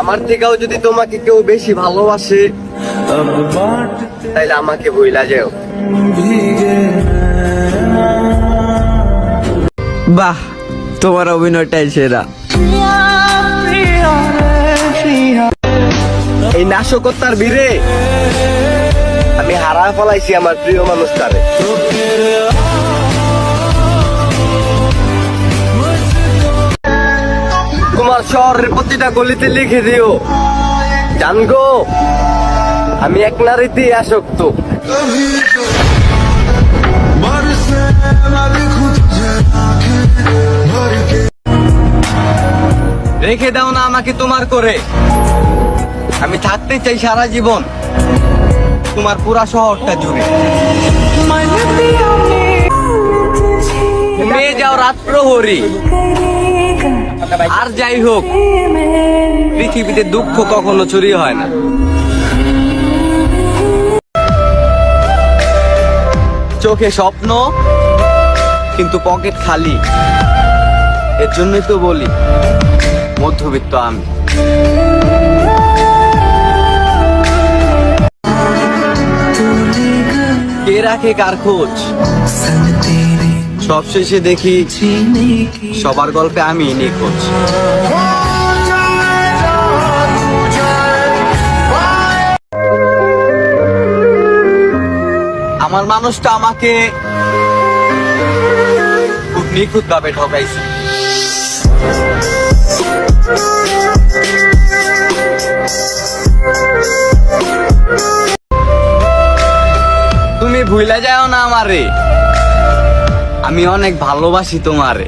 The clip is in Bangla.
আমার থেকেও যদি তোমাকে কেউ বেশি ভালোবাসে তাইলে আমাকে ভুলা যাও। বাহ তোমার অভিনয়টাই সেরা। এই নাশকতার ভিড়ে আমি হারা ফলাইছি আমার প্রিয় মানুষটারে শহরের প্রতিটা গলিতে লিখে দিও। জানগো আমি এক নারীতে আসক্ত। রেখে দাও না আমাকে তোমার করে। আমি থাকতে চাই সারা জীবন। তোমার পুরা শহরটা জুড়ে। মেয়ে যাও রাত প্রহরী আর যাই হোক, পৃথিবীতে দুঃখ কখনো চুরি হয় না। চোখে স্বপ্ন, কিন্তু পকেট খালি। এর জন্যই তো বলি, মধ্যবিত্ত আমি। কে রাখে কার খোঁজ? সবশেষে দেখি সবার গল্পে আমি নিখোঁজ। আমার মানুষটা আমাকে খুব নিখুঁত ভাবে ঠকাইছে। তুমি ভুলে যাও না আমারে। আমি অনেক ভালোবাসি তোমারে।